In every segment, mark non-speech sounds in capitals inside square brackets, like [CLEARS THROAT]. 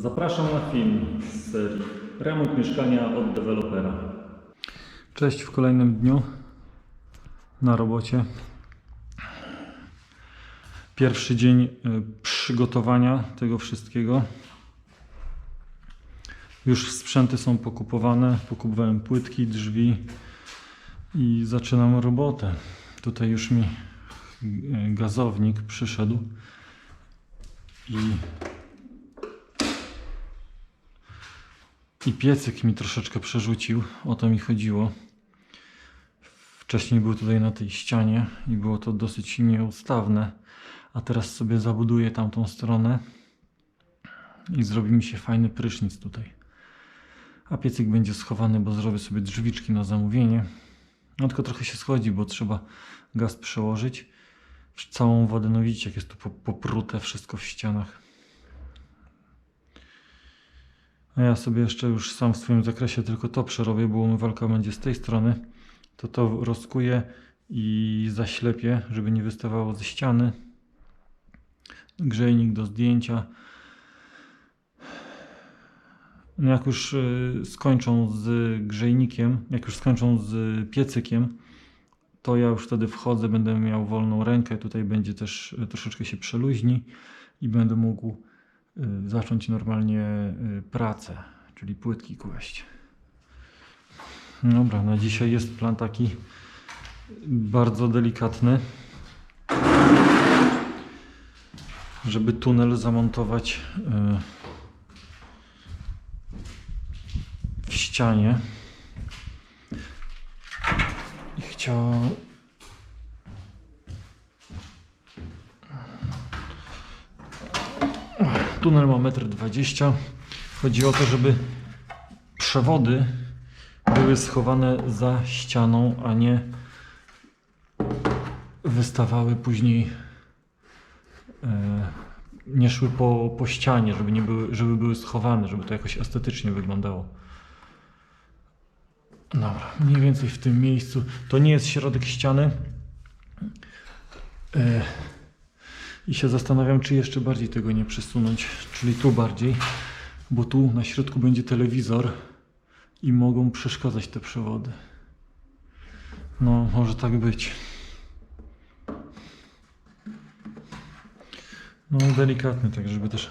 Zapraszam na film z serii Remont mieszkania od dewelopera. Cześć w kolejnym dniu na robocie. Pierwszy dzień y, przygotowania tego wszystkiego. Już sprzęty są pokupowane. Pokupowałem płytki, drzwi i zaczynam robotę. Tutaj już mi y, gazownik przyszedł i I piecyk mi troszeczkę przerzucił, o to mi chodziło. Wcześniej był tutaj na tej ścianie i było to dosyć nieustawne, a teraz sobie zabuduję tamtą stronę i zrobi mi się fajny prysznic tutaj. A piecyk będzie schowany, bo zrobię sobie drzwiczki na zamówienie. No tylko trochę się schodzi, bo trzeba gaz przełożyć. Całą wodę, no widzicie jak jest tu po- poprute wszystko w ścianach. A ja sobie jeszcze już sam w swoim zakresie tylko to przerobię, bo umywalka będzie z tej strony. To to rozkuję i zaślepię, żeby nie wystawało ze ściany. Grzejnik do zdjęcia. No jak już y, skończą z grzejnikiem, jak już skończą z piecykiem, to ja już wtedy wchodzę, będę miał wolną rękę. Tutaj będzie też y, troszeczkę się przeluźni i będę mógł zacząć normalnie y, pracę, czyli płytki kłaść. Dobra, na dzisiaj jest plan taki bardzo delikatny, żeby tunel zamontować y, w ścianie. I chciał Tunel ma 1,20 m. Chodzi o to, żeby przewody były schowane za ścianą, a nie wystawały później, e, nie szły po, po ścianie, żeby, nie były, żeby były schowane, żeby to jakoś estetycznie wyglądało. Dobra, mniej więcej w tym miejscu. To nie jest środek ściany. I się zastanawiam, czy jeszcze bardziej tego nie przesunąć, czyli tu bardziej, bo tu na środku będzie telewizor i mogą przeszkadzać te przewody. No, może tak być. No, delikatny, tak, żeby też.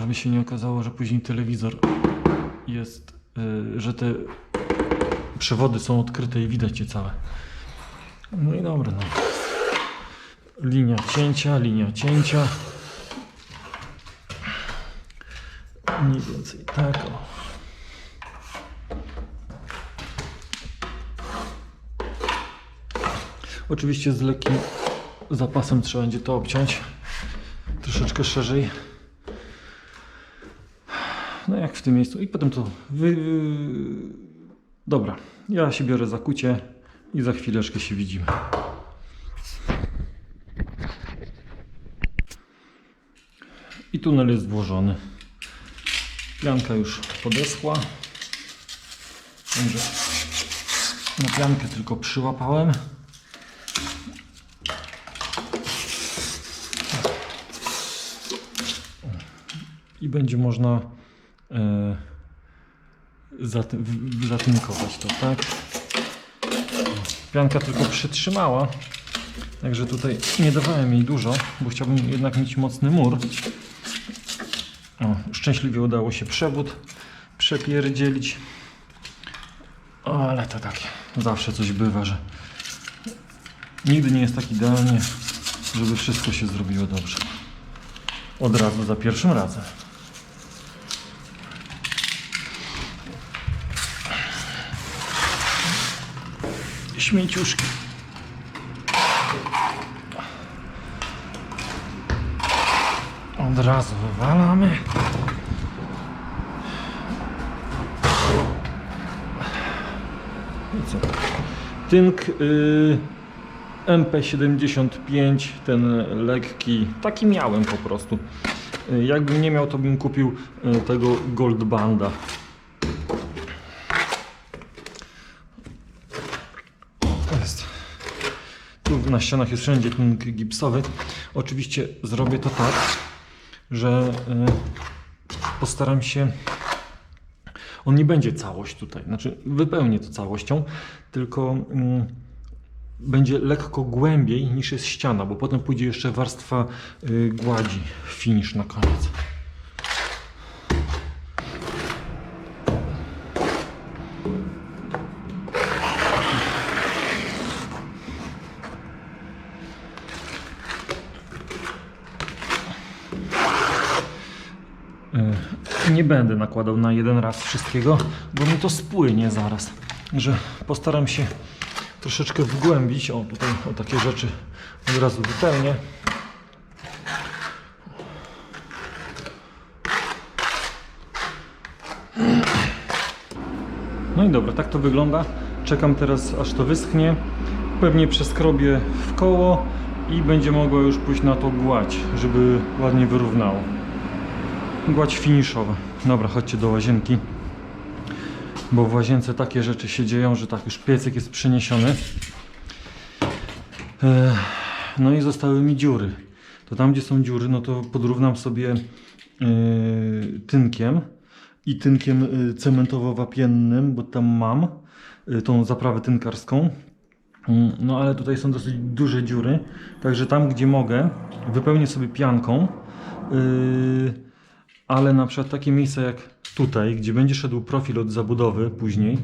Żeby się nie okazało, że później telewizor jest, y, że te przewody są odkryte i widać je całe. No i dobra, no. Linia cięcia, linia cięcia. Mniej więcej tak. O. Oczywiście z lekkim zapasem trzeba będzie to obciąć. Troszeczkę szerzej. No jak w tym miejscu. I potem to wy... Dobra, ja się biorę za kucie i za chwileczkę się widzimy. I tunel jest włożony. Pianka już podeschła. Także na piankę tylko przyłapałem. I będzie można e, zatynkować to, tak? Pianka tylko przytrzymała, także tutaj nie dawałem jej dużo, bo chciałbym jednak mieć mocny mur. O, szczęśliwie udało się przewód przepierdzielić. O, ale to takie, zawsze coś bywa, że nigdy nie jest tak idealnie, żeby wszystko się zrobiło dobrze. Od razu za pierwszym razem. Śmieciuszki. Od razu wywalamy. I? Tynk y, MP75, ten lekki, taki miałem po prostu. Y, Jakbym nie miał, to bym kupił y, tego Gold Banda. To jest Tu na ścianach jest wszędzie tynk gipsowy. Oczywiście zrobię to tak, że y, postaram się. On nie będzie całość tutaj, znaczy wypełnię to całością, tylko mm, będzie lekko głębiej niż jest ściana, bo potem pójdzie jeszcze warstwa y, gładzi, finish na koniec. Y, Nie będę nakładał na jeden raz wszystkiego, bo mi to spłynie zaraz. Że postaram się troszeczkę wgłębić. O, tutaj o takie rzeczy od razu wypełnię. No i dobra, tak to wygląda. Czekam teraz aż to wyschnie. Pewnie przeskrobię w koło i będzie mogła już pójść na to gładź, żeby ładnie wyrównało. Gładź finiszowa. Dobra, chodźcie do łazienki. Bo w łazience takie rzeczy się dzieją, że tak już piecyk jest przeniesiony. No i zostały mi dziury. To tam, gdzie są dziury, no to podrównam sobie e, tynkiem i tynkiem e, cementowo-wapiennym, bo tam mam e, tą zaprawę tynkarską. Mm, No ale tutaj są dosyć duże dziury, także tam, gdzie mogę, wypełnię sobie pianką. Yy, ale na przykład takie miejsca jak tutaj, gdzie będzie szedł profil od zabudowy później,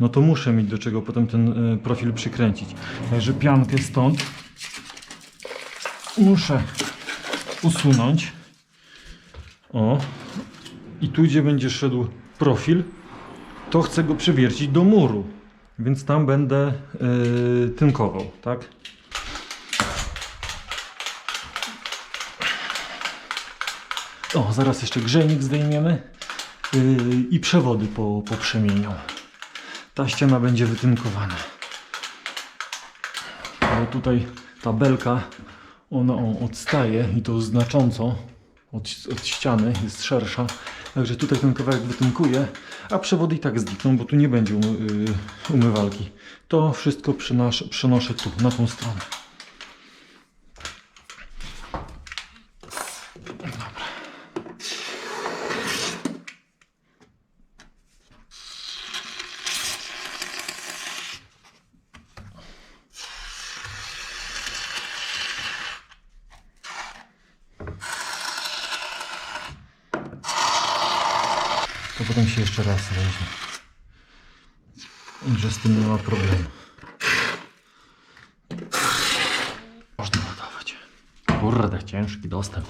no to muszę mieć do czego potem ten y, profil przykręcić. Także piankę stąd muszę usunąć. O. I tu, gdzie będzie szedł profil, to chcę go przywiercić do muru. Więc tam będę y, tynkował, tak? O, zaraz jeszcze grzejnik zdejmiemy yy, i przewody po, poprzemienią. Ta ściana będzie wytynkowana. Bo tutaj ta belka, ona odstaje i to znacząco od, od ściany, jest szersza. Także tutaj ten kawałek wytynkuję, a przewody i tak znikną, bo tu nie będzie umy, yy, umywalki. To wszystko przenoszę tu, na tą stronę. To potem się jeszcze raz weźmie. Że z tym nie ma problemu. Można ładować. Kurde, ciężki dostęp.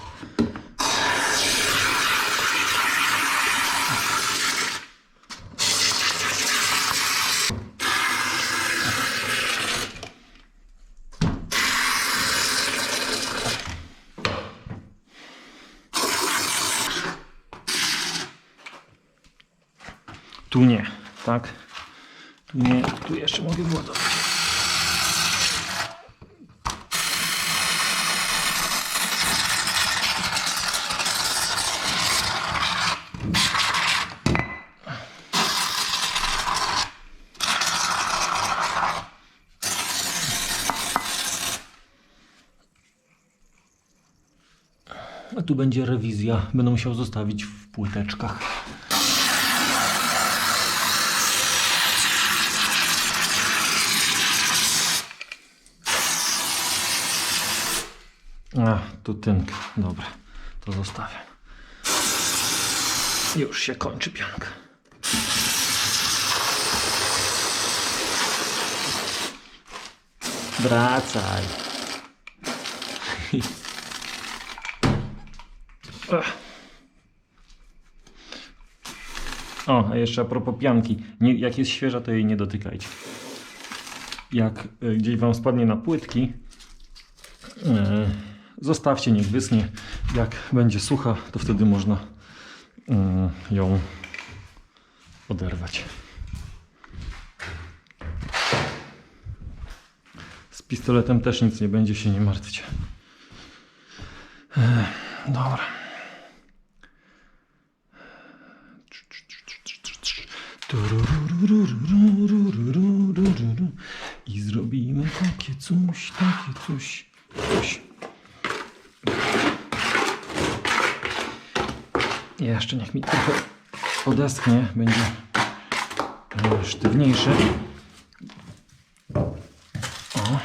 Tu nie, tak? Nie, tu jeszcze mogę władować. A tu będzie rewizja. Będę musiał zostawić w płyteczkach. A, tu tynk. Dobra, to zostawiam. Już się kończy pianka. Wracaj. O, a jeszcze a propos pianki. Nie, jak jest świeża, to jej nie dotykajcie. Jak y, gdzieś wam spadnie na płytki, E, Zostawcie, niech wysnie. Jak będzie sucha, to wtedy można e, ją oderwać. Z pistoletem też nic nie będzie, się nie martwcie. E, Dobra. I zrobimy Takie coś, takie coś, coś. Jeszcze niech mi trochę odeschnie, będzie sztywniejszy. O,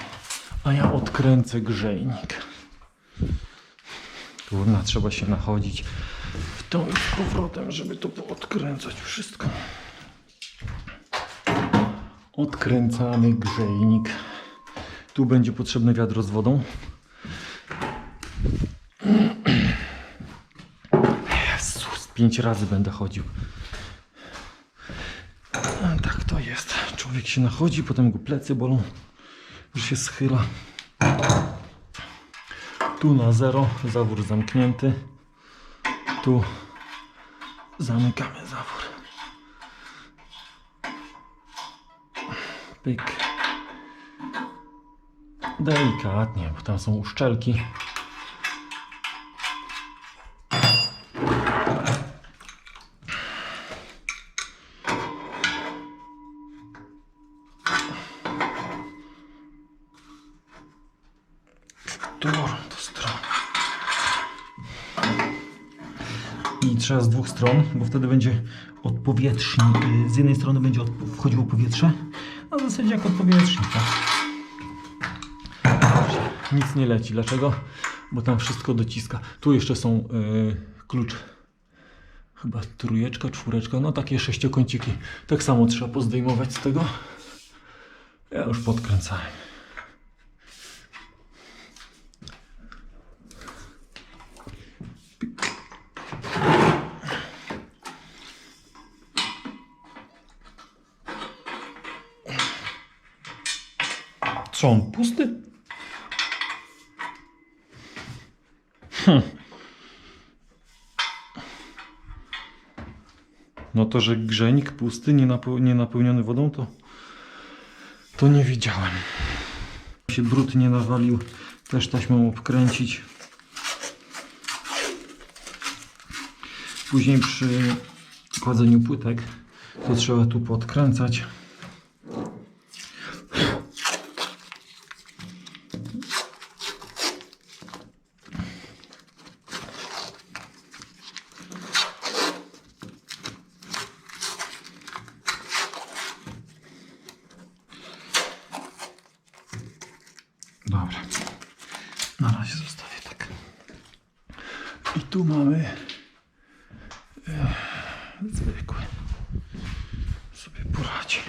a ja odkręcę grzejnik. Kurna, trzeba się nachodzić w tą z powrotem, żeby to odkręcać wszystko. Odkręcamy grzejnik. Tu będzie potrzebny wiadro z wodą. Pięć razy będę chodził. Tak to jest. Człowiek się nachodzi, potem go plecy bolą, że się schyla. Tu na zero, zawór zamknięty. Tu zamykamy zawór. Pyk. Delikatnie, bo tam są uszczelki. I trzeba z dwóch stron, bo wtedy będzie odpowietrznik. Y, Z jednej strony będzie od, wchodziło powietrze, a w zasadzie jak odpowietrznik. Tak? Nic nie leci. Dlaczego? Bo tam wszystko dociska. Tu jeszcze są y, klucz. Chyba trójeczka, czwóreczka, no takie sześciokąciki. Tak samo trzeba pozdejmować z tego. Ja już podkręcałem. Co on pusty? Hm. No to, że grzejnik pusty, nie, nie napełniony wodą, to, to nie widziałem. Się brud nie nawalił, też taśmą obkręcić. Później przy kładzeniu płytek to trzeba tu podkręcać. Dobra. Na razie zostawię tak. I tu mamy e, zwykły. Sobie poradzi.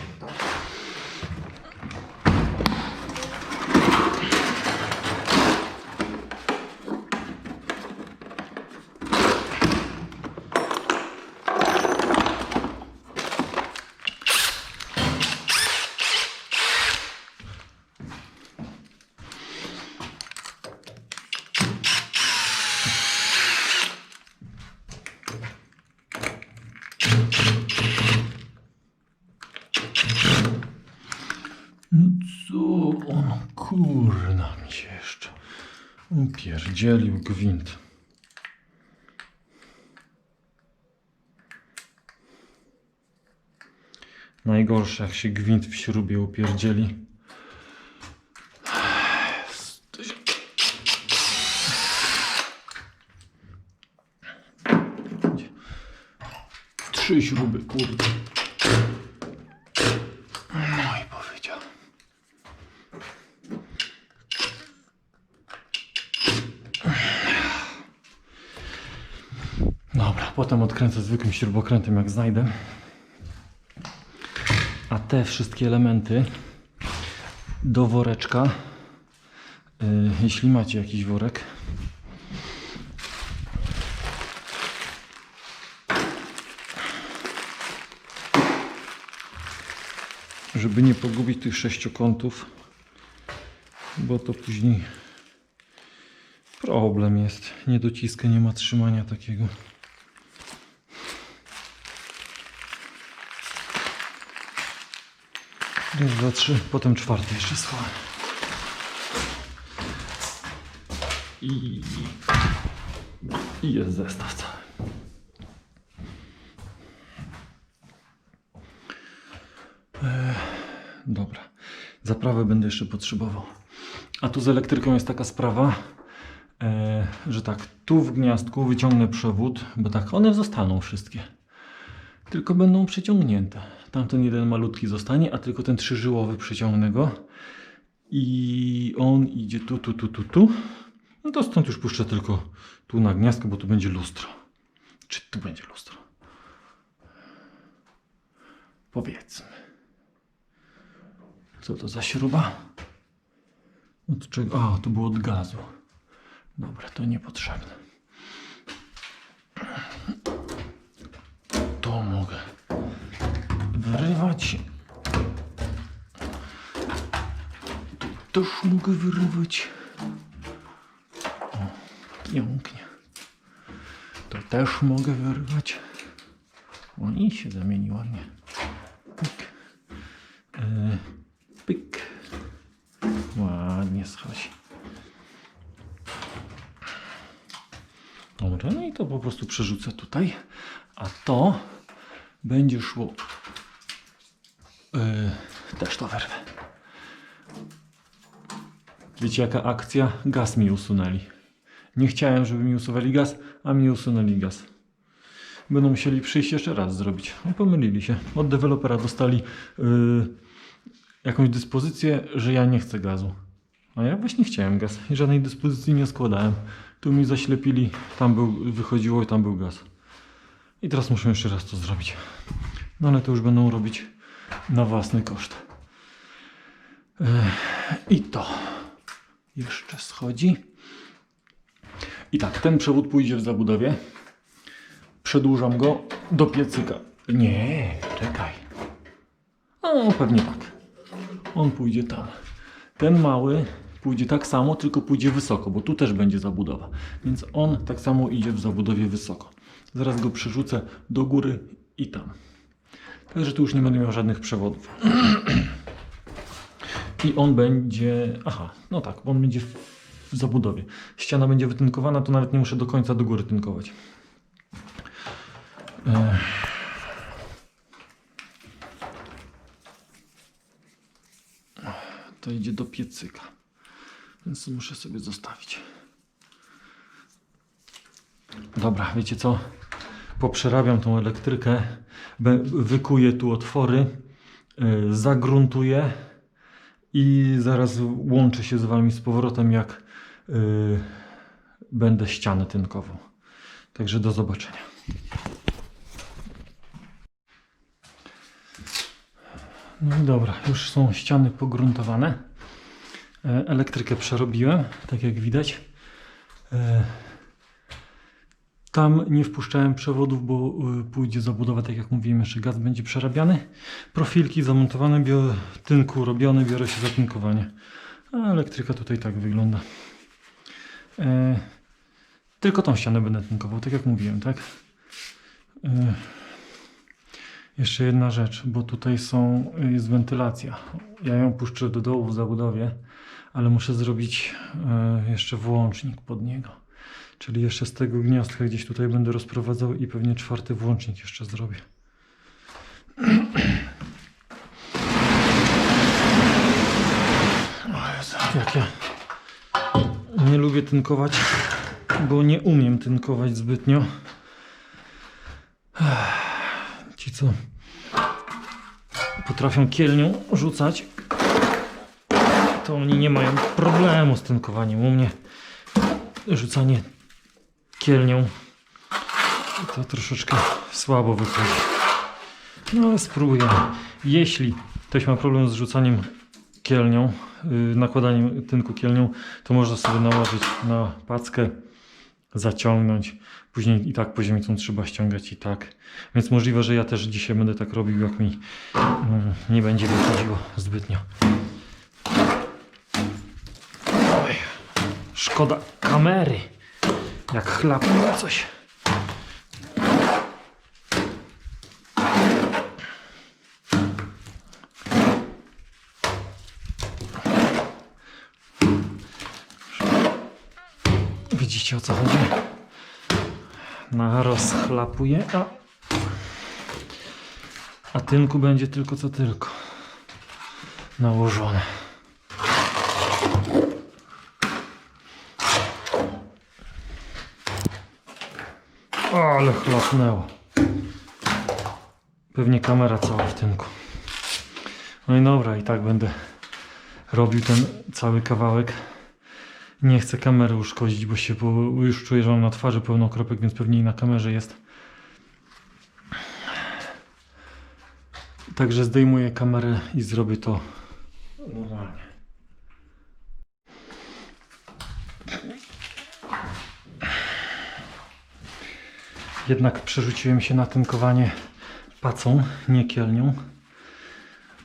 No co on kurna mi się jeszcze upierdzielił gwint. Najgorsze jak się gwint w śrubie upierdzieli. Trzy śruby, kurde. No i powiedział. Dobra, potem odkręcę zwykłym śrubokrętem jak znajdę. A te wszystkie elementy do woreczka, y, jeśli macie jakiś worek, żeby nie pogubić tych sześciokątów, bo to później problem jest. Nie dociska, nie ma trzymania takiego. Raz, dwa, trzy, potem czwarty jeszcze schowam. I, I jest zestaw cały. Dobra. Zaprawę będę jeszcze potrzebował. A tu z elektryką jest taka sprawa, e, że tak, tu w gniazdku wyciągnę przewód, bo tak, one zostaną wszystkie. Tylko będą przeciągnięte. Tamten jeden malutki zostanie, a tylko ten trzyżyłowy przyciągnę go. I on idzie tu, tu, tu, tu, tu. No to stąd już puszczę tylko tu na gniazdko, bo tu będzie lustro. Czy tu będzie lustro? Powiedzmy. Co to za śruba? Od czego? A, to było od gazu. Dobra, to niepotrzebne. To mogę wyrywać. Tu też mogę wyrywać. O, pięknie. To też mogę wyrywać. O, i się zamieni ładnie. Pyk. E, pyk. Ładnie schodzi. Dobra, no i to po prostu przerzucę tutaj. A to będzie szło. Yy, też to wyrwę. Wiecie jaka akcja? Gaz mi usunęli. Nie chciałem, żeby mi usuwali gaz, a mi usunęli gaz. Będą musieli przyjść jeszcze raz zrobić. No, pomylili się. Od dewelopera dostali yy, jakąś dyspozycję, że ja nie chcę gazu. A ja właśnie chciałem gaz i żadnej dyspozycji nie składałem. Tu mi zaślepili, tam był, wychodziło i tam był gaz. I teraz muszę jeszcze raz to zrobić. No ale to już będą robić na własny koszt. I to jeszcze schodzi. I tak, ten przewód pójdzie w zabudowie. Przedłużam go do piecyka. Nie, czekaj. No, pewnie tak. On pójdzie tam. Ten mały pójdzie tak samo, tylko pójdzie wysoko, bo tu też będzie zabudowa. Więc on tak samo idzie w zabudowie wysoko. Zaraz go przerzucę do góry i tam. Także tu już nie będę miał żadnych przewodów. [CLEARS THROAT] I on będzie. Aha, no tak, on będzie w, zabudowie. Ściana będzie wytynkowana, to nawet nie muszę do końca do góry tynkować. To idzie do piecyka. Więc muszę sobie zostawić. Dobra, wiecie co? Poprzerabiam tą elektrykę, wykuję tu otwory, yy, zagruntuję i zaraz łączę się z Wami z powrotem, jak yy, będę ścianę tynkową. Także do zobaczenia. No i dobra, już są ściany pogruntowane. E, Elektrykę przerobiłem, tak jak widać. Tam nie wpuszczałem przewodów, bo y, pójdzie zabudowa, tak jak mówiłem, jeszcze gaz będzie przerabiany. Profilki zamontowane, biorę tynku robione, biorę się za tynkowanie. A elektryka tutaj tak wygląda. E, Tylko tą ścianę będę tynkował, tak jak mówiłem, tak? E, Jeszcze jedna rzecz, bo tutaj są, jest wentylacja. Ja ją puszczę do dołu w zabudowie, ale muszę zrobić e, jeszcze włącznik pod niego. Czyli jeszcze z tego gniazdka gdzieś tutaj będę rozprowadzał i pewnie czwarty włącznik jeszcze zrobię. O Jezu, jak ja nie lubię tynkować, bo nie umiem tynkować zbytnio. Ci co potrafią kielnią rzucać, to oni nie mają problemu z tynkowaniem. U mnie rzucanie kielnią to troszeczkę słabo wychodzi. No ale spróbuję. Jeśli ktoś ma problem z rzucaniem kielnią, yy, nakładaniem tynku kielnią, to można sobie nałożyć na packę, zaciągnąć. Później i tak poziomicą trzeba ściągać i tak. Więc możliwe, że ja też dzisiaj będę tak robił, jak mi mm, nie będzie wychodziło zbytnio. Oj, szkoda kamery. Jak chlapnę coś. Widzicie o co chodzi? Na rozchlapuje, a, a tynku będzie tylko co tylko. nałożone. Ale chlapnęło. Pewnie kamera cała w tynku. No i dobra, i tak będę robił ten cały kawałek. Nie chcę kamery uszkodzić, bo się bo już czuję, że mam na twarzy pełno kropek, więc pewnie i na kamerze jest. Także zdejmuję kamerę i zrobię to normalnie. Jednak przerzuciłem się na tynkowanie pacą, nie kielnią.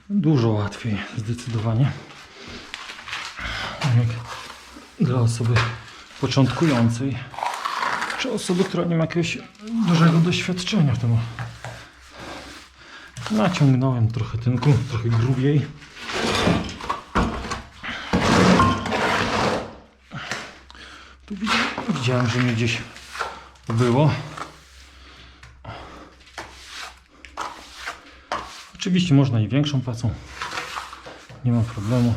Dużo łatwiej, zdecydowanie. Jak dla osoby początkującej, czy osoby, która nie ma jakiegoś dużego doświadczenia w tym. Naciągnąłem trochę tynku, trochę grubiej. Tu widziałem, widziałem że mi gdzieś było. Oczywiście można i większą pacą. Nie ma problemu.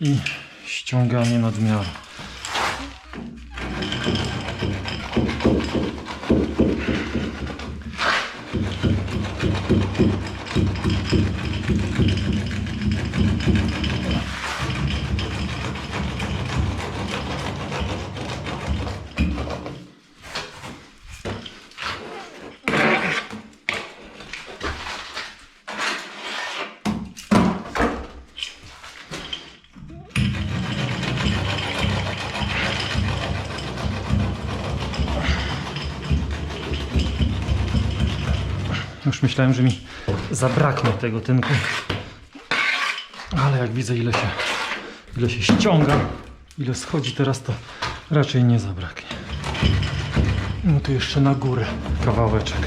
I ściąganie nadmiaru. Już myślałem, że mi zabraknie tego tynku. Ale jak widzę ile się, ile się ściąga, ile schodzi teraz, to raczej nie zabraknie. No tu jeszcze na górę kawałeczek.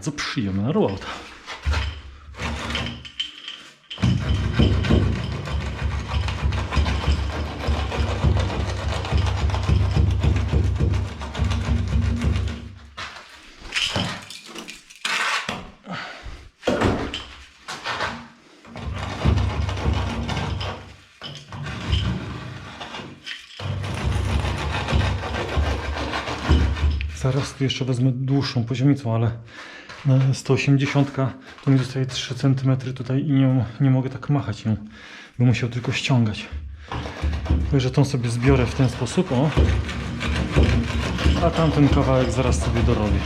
Bardzo przyjemna robota. Zaraz tu jeszcze wezmę dłuższą poziomicą, ale 180 to mi zostaje 3 cm tutaj i nie, nie mogę tak machać nią. Bym musiał tylko ściągać. Także tą sobie zbiorę w ten sposób, o. A tamten kawałek zaraz sobie dorobię.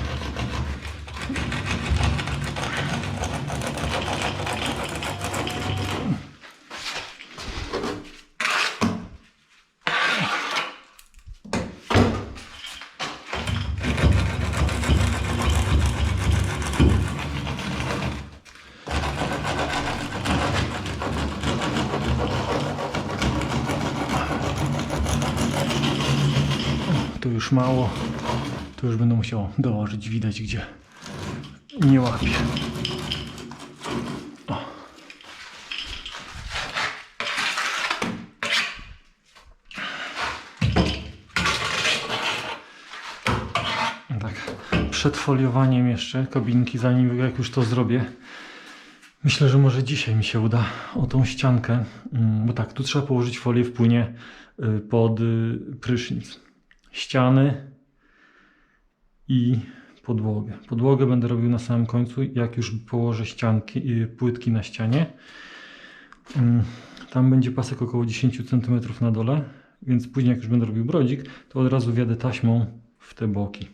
Tu już mało. Tu już będę musiał dołożyć. Widać gdzie nie łapie. O. Tak, przed foliowaniem jeszcze kabinki, zanim jak już to zrobię. Myślę, że może dzisiaj mi się uda o tą ściankę, mm, bo tak, tu trzeba położyć folię w płynie y, pod y, prysznic ściany i podłogę. Podłogę będę robił na samym końcu, jak już położę ścianki, y, płytki na ścianie. Ym, Tam będzie pasek około 10 cm na dole, więc później jak już będę robił brodzik, to od razu wjadę taśmą w te boki.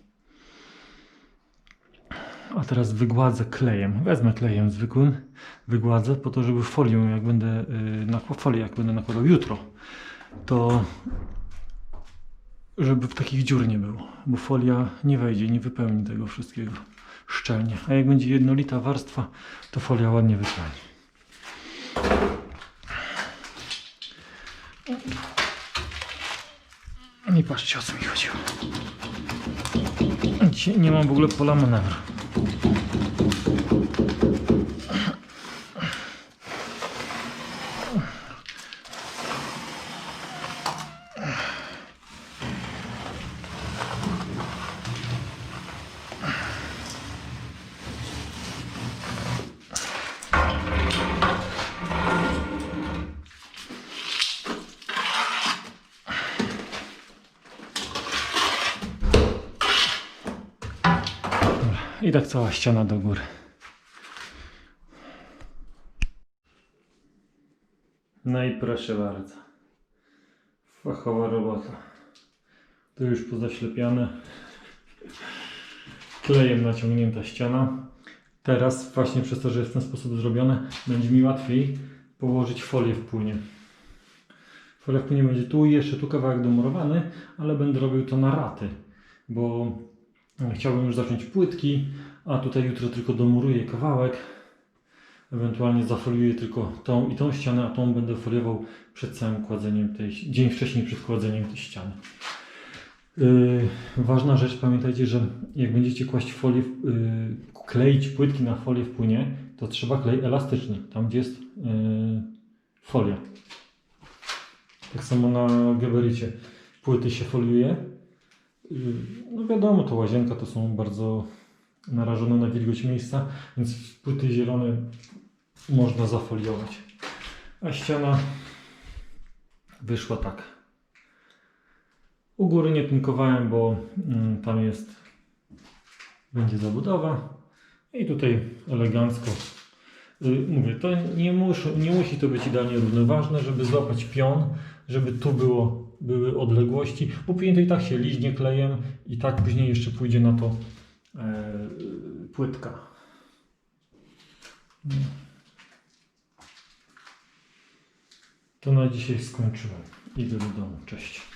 A teraz wygładzę klejem. Wezmę klejem zwykłym, wygładzę po to, żeby folią, jak będę yy, folię, jak będę nakładał jutro, to żeby w takich dziur nie było, bo folia nie wejdzie, nie wypełni tego wszystkiego szczelnie. A jak będzie jednolita warstwa, to folia ładnie wypełni. I patrzcie o co mi chodziło. Dzisiaj nie mam w ogóle pola manewru. I tak cała ściana do góry. No i proszę bardzo. Fachowa robota. Tu już pozaślepiane. Klejem naciągnięta ściana. Teraz właśnie przez to, że jest w ten sposób zrobione, będzie mi łatwiej położyć folię w płynie. Folia w płynie będzie tu i jeszcze tu kawałek domurowany, ale będę robił to na raty, bo Chciałbym już zacząć płytki, a tutaj jutro tylko domuruję kawałek. Ewentualnie zafoliuję tylko tą i tą ścianę, a tą będę foliował przed całym kładzeniem tej, dzień wcześniej przed kładzeniem tej ściany. Yy, ważna rzecz, pamiętajcie, że jak będziecie kłaść folię, yy, kleić płytki na folię w płynie, to trzeba klej elastyczny, tam gdzie jest yy, folia. Tak samo na geberycie płyty się foliuje, No wiadomo, to łazienka to są bardzo narażone na wilgoć miejsca, więc płyty zielone można zafoliować. A ściana wyszła tak. U góry nie tynkowałem, bo mm, tam jest będzie zabudowa i tutaj elegancko Y, Mówię, to nie, nie musi to być idealnie równe. Ważne, żeby złapać pion, żeby tu było, były odległości, bo później to i tak się liźnie klejem i tak później jeszcze pójdzie na to e, płytka. To na dzisiaj skończyłem. Idę do domu. Cześć.